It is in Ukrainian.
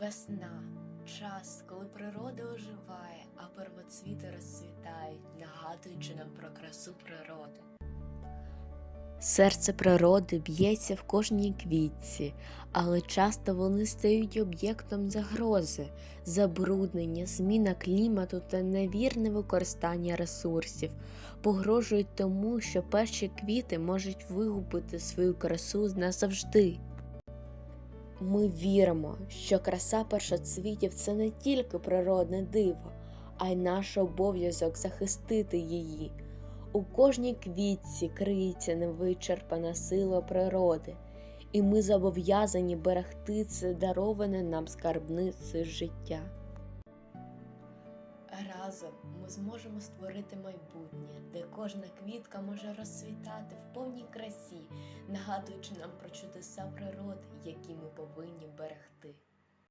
Весна час, коли природа оживає, а первоцвіти розцвітають, нагадуючи нам про красу природи. Серце природи б'ється в кожній квітці, але часто вони стають об'єктом загрози, забруднення, зміна клімату та невірне використання ресурсів погрожують тому, що перші квіти можуть вигубити свою красу назавжди. Ми віримо, що краса першоцвітів це не тільки природне диво, а й наш обов'язок захистити її. У кожній квітці криється невичерпана сила природи, і ми зобов'язані берегти це дароване нам скарбнице життя. Разом ми зможемо створити майбутнє, де кожна квітка може розцвітати в повній нагадуючи нам про чудеса природи, які ми повинні берегти.